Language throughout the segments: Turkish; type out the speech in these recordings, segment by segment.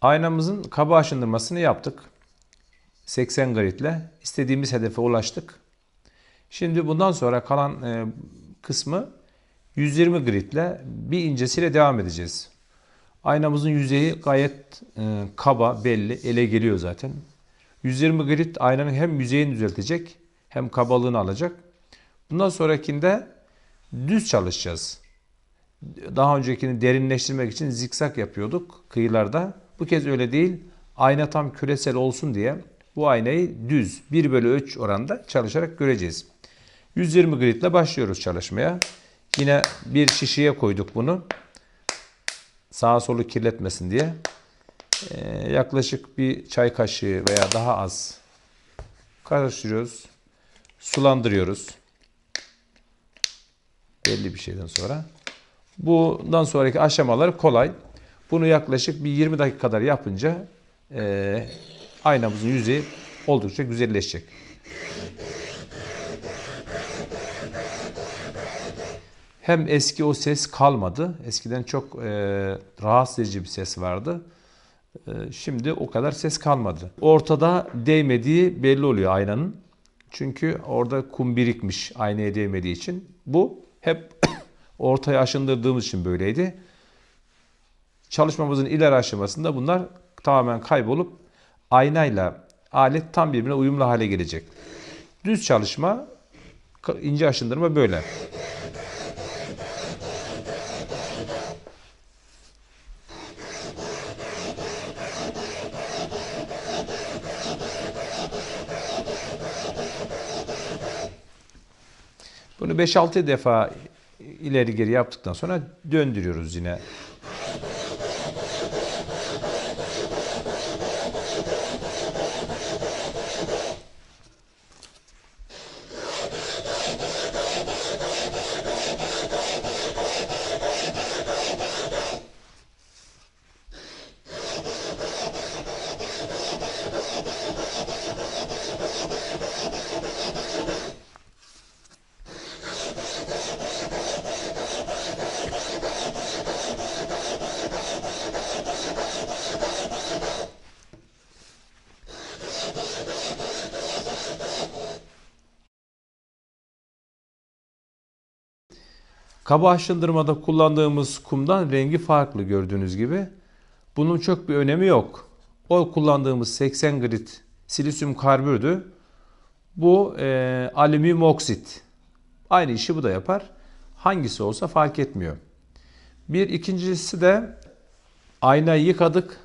Aynamızın kaba aşındırmasını yaptık. 80 gritle istediğimiz hedefe ulaştık. Şimdi bundan sonra kalan e, kısmı 120 gritle bir incesiyle devam edeceğiz. Aynamızın yüzeyi gayet e, kaba, belli, ele geliyor zaten. 120 grit aynanın hem yüzeyini düzeltecek hem kabalığını alacak. Bundan sonrakinde düz çalışacağız. Daha öncekini derinleştirmek için zikzak yapıyorduk kıyılarda. Bu kez öyle değil. Ayna tam küresel olsun diye bu aynayı düz 1 bölü 3 oranda çalışarak göreceğiz. 120 grit ile başlıyoruz çalışmaya. Yine bir şişeye koyduk bunu. Sağa solu kirletmesin diye. Ee, yaklaşık bir çay kaşığı veya daha az karıştırıyoruz. Sulandırıyoruz. Belli bir şeyden sonra. Bundan sonraki aşamalar kolay. Bunu yaklaşık bir 20 dakika kadar yapınca e, aynamızın yüzeyi oldukça güzelleşecek. Hem eski o ses kalmadı. Eskiden çok e, rahatsız edici bir ses vardı. E, şimdi o kadar ses kalmadı. Ortada değmediği belli oluyor aynanın. Çünkü orada kum birikmiş aynaya değmediği için. Bu hep ortaya aşındırdığımız için böyleydi. Çalışmamızın ileri aşamasında bunlar tamamen kaybolup aynayla alet tam birbirine uyumlu hale gelecek. Düz çalışma, ince aşındırma böyle. Bunu 5-6 defa ileri geri yaptıktan sonra döndürüyoruz yine. Kaba aşındırmada kullandığımız kumdan rengi farklı gördüğünüz gibi. Bunun çok bir önemi yok. O kullandığımız 80 grit silisyum karbürdü. Bu e, alüminyum oksit. Aynı işi bu da yapar. Hangisi olsa fark etmiyor. Bir ikincisi de aynayı yıkadık.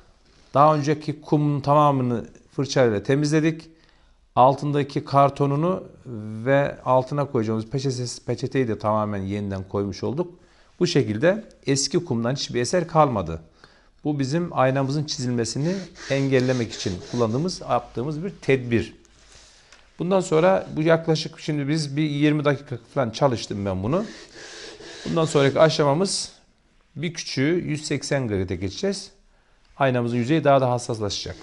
Daha önceki kumun tamamını fırçayla temizledik. Altındaki kartonunu ve altına koyacağımız peçetesi, peçeteyi de tamamen yeniden koymuş olduk. Bu şekilde eski kumdan hiçbir eser kalmadı. Bu bizim aynamızın çizilmesini engellemek için kullandığımız, yaptığımız bir tedbir. Bundan sonra bu yaklaşık şimdi biz bir 20 dakika falan çalıştım ben bunu. Bundan sonraki aşamamız bir küçüğü 180 grad'e geçeceğiz. Aynamızın yüzeyi daha da hassaslaşacak.